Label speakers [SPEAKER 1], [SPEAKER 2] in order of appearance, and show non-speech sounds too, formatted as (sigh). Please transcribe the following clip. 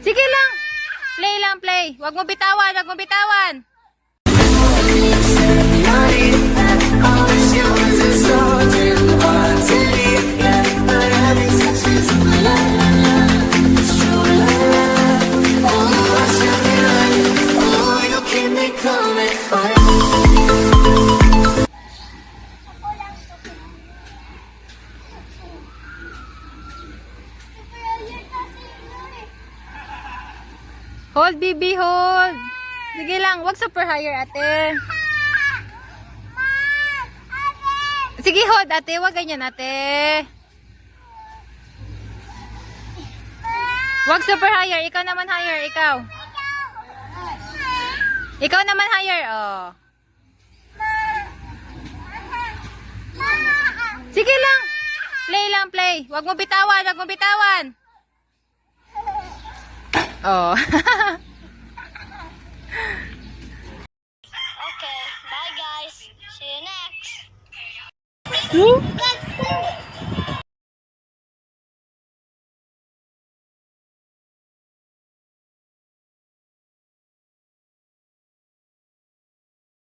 [SPEAKER 1] Sige lang. Play lang, play. Huwag mo bitawan, huwag mo bitawan. Hold, baby, hold. Sige lang, huwag super higher, ate. Sige, hold, ate. Huwag ganyan, ate. Huwag super higher. Ikaw naman higher, ikaw. Ikaw naman higher, oh. Sige lang. Play lang, play. Huwag mo bitawan, huwag mo bitawan. Oh. (laughs)
[SPEAKER 2] Okay, bye guys. See you next.